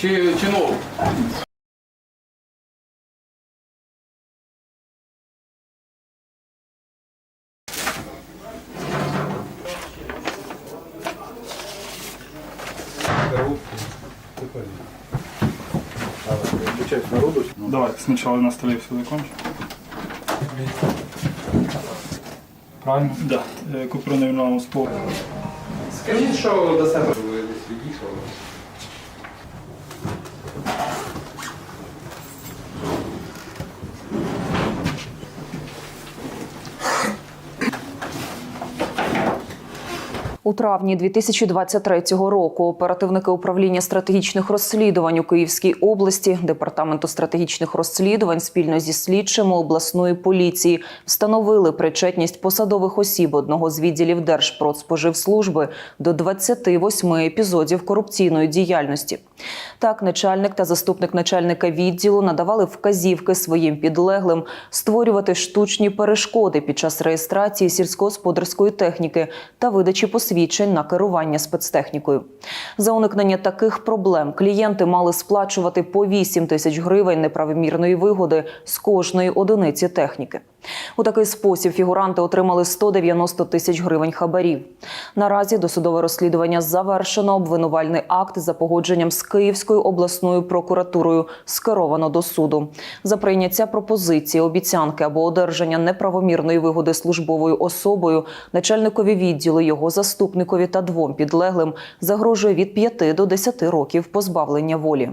чи, чи нову? Давай, сначала на столе все закончим. Правильно? Да. Е, Купюрний вам спор. Скажіть, що до себе ви десь відійшли. У травні 2023 року оперативники управління стратегічних розслідувань у Київській області департаменту стратегічних розслідувань спільно зі слідчими обласної поліції встановили причетність посадових осіб одного з відділів Держпродспоживслужби до 28 епізодів корупційної діяльності. Так, начальник та заступник начальника відділу надавали вказівки своїм підлеглим створювати штучні перешкоди під час реєстрації сільськогосподарської техніки та видачі посвідчень на керування спецтехнікою. За уникнення таких проблем клієнти мали сплачувати по 8 тисяч гривень неправомірної вигоди з кожної одиниці техніки. У такий спосіб фігуранти отримали 190 тисяч гривень хабарів. Наразі досудове розслідування завершено. Обвинувальний акт за погодженням з Київською обласною прокуратурою скеровано до суду. За прийняття пропозиції, обіцянки або одержання неправомірної вигоди службовою особою начальникові відділу, його заступникові та двом підлеглим загрожує від 5 до 10 років позбавлення волі.